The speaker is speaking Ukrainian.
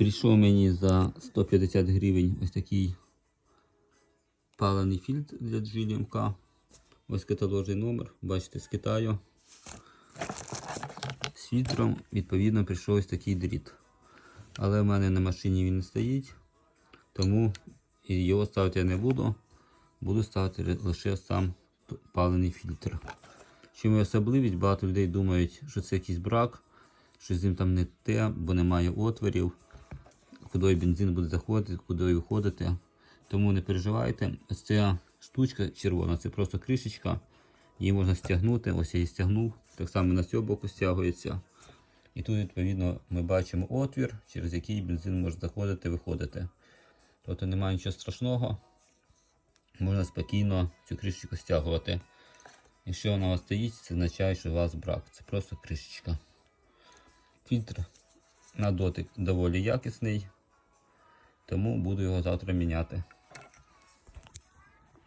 Прийшов мені за 150 гривень ось такий палений фільтр для GLMK. Ось каталожний номер, бачите, з Китаю. З фільтром, відповідно, прийшов ось такий дріт. Але в мене на машині він не стоїть, тому його ставити я не буду. Буду ставити лише сам палений фільтр. Є особливість? Багато людей думають, що це якийсь брак, що з ним там не те, бо немає отворів, куди бензин буде заходити, куди виходити. Тому не переживайте. Ось ця штучка червона, це просто кришечка. Її можна стягнути. Ось я її стягнув. Так само на цього боку стягується. І тут, відповідно, ми бачимо отвір, через який бензин може заходити, виходити. Тобто немає нічого страшного. Можна спокійно цю кришечку стягувати. Якщо вона у вас стоїть, це означає, що у вас брак. Це просто кришечка. Фільтр на дотик доволі якісний, тому буду його завтра міняти.